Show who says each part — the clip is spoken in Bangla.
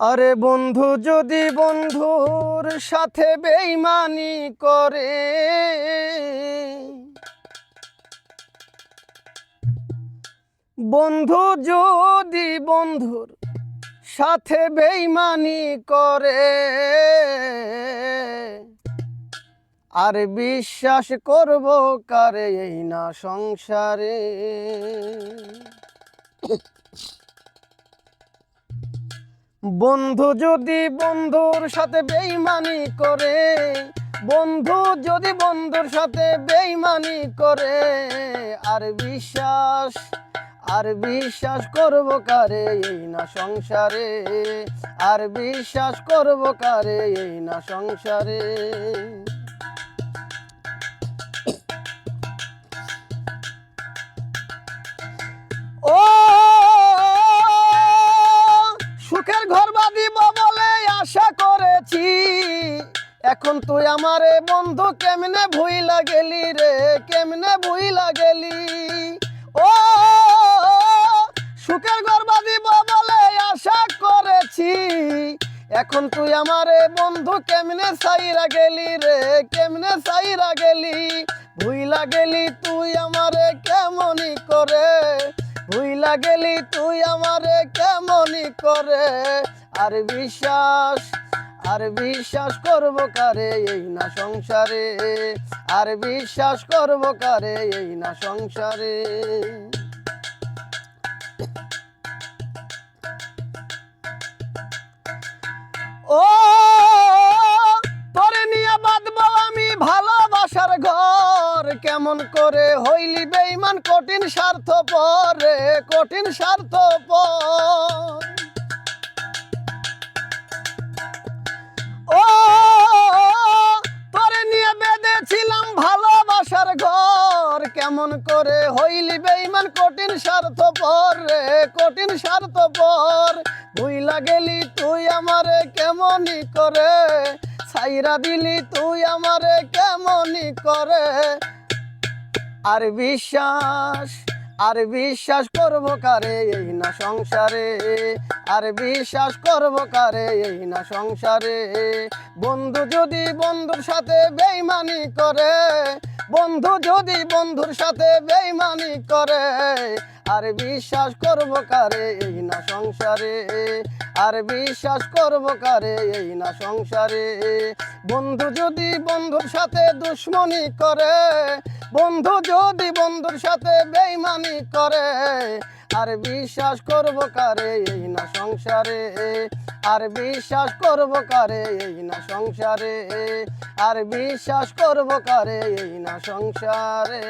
Speaker 1: আরে বন্ধু, যদি বন্ধুর সাথে বেইমানি করে, বন্ধু যদি বন্ধুর সাথে বেইমানি করে, আর বিশ্বাস করব কারে এই না সংসারে? বন্ধু যদি বন্ধুর সাথে বেইমানি করে, বন্ধু যদি বন্ধুর সাথে বেইমানি করে, আর বিশ্বাস আর বিশ্বাস করব কারে এই না সংসারে? আর বিশ্বাস করব কারে এই না সংসারে? আশা করেছি। এখন তুই আমারে বন্ধু কেমনে ভুইলা গেলি রে, কেমনে ভুইলা গেলি? ও, সুখের ঘর বাঁধিব বলে আশা করেছি। এখন তুই আমারে বন্ধু কেমনে সাইরা গেলি রে, কেমনে সাইরা গেলি? ভুইলা গেলি তুই আমারে কেমনই করে? ভুইলা গেলি তুই আমারে কেমনই করে? আর বিশ্বাস আর বিশ্বাস করব কারে এই না সংসারে? আর বিশ্বাস করব কারে এই না সংসারে? ও, তোরে নিয়ে বাঁধবো আমি ভালোবাসার ঘর। কেমন করে হইলি বেইমান কঠিন স্বার্থ পরে কঠিন স্বার্থ পর বেঁধেছিলাম ভালোবাসার ঘর। কেমন করে হইলি বেইমান কঠিন স্বার্থ পর রে, কঠিন স্বার্থ পর ভুইলা গেলি তুই আমারে কেমনই করে? সাইরা দিলি, তুই আমারে কেমনই করে? আর বিশ্বাস আর বিশ্বাস করব কারে? এই না সংসারে। আর বিশ্বাস করব কারে? এই না সংসারে। বন্ধু যদি বন্ধুর সাথে বেইমানি করে, বন্ধু যদি বন্ধুর সাথে বেইমানি করে, আর বিশ্বাস করব কারে? এই না সংসারে। আর বিশ্বাস করব কারে? এই না সংসারে। বন্ধু যদি বন্ধুর সাথে দুশ্মনী করে বন্ধু যদি বন্ধুর সাথে বেইমানি করে, আর বিশ্বাস করব কারে, এই না সংসারে? আর বিশ্বাস করব কারে, এই না সংসারে? আর বিশ্বাস করব কারে, এই না সংসারে?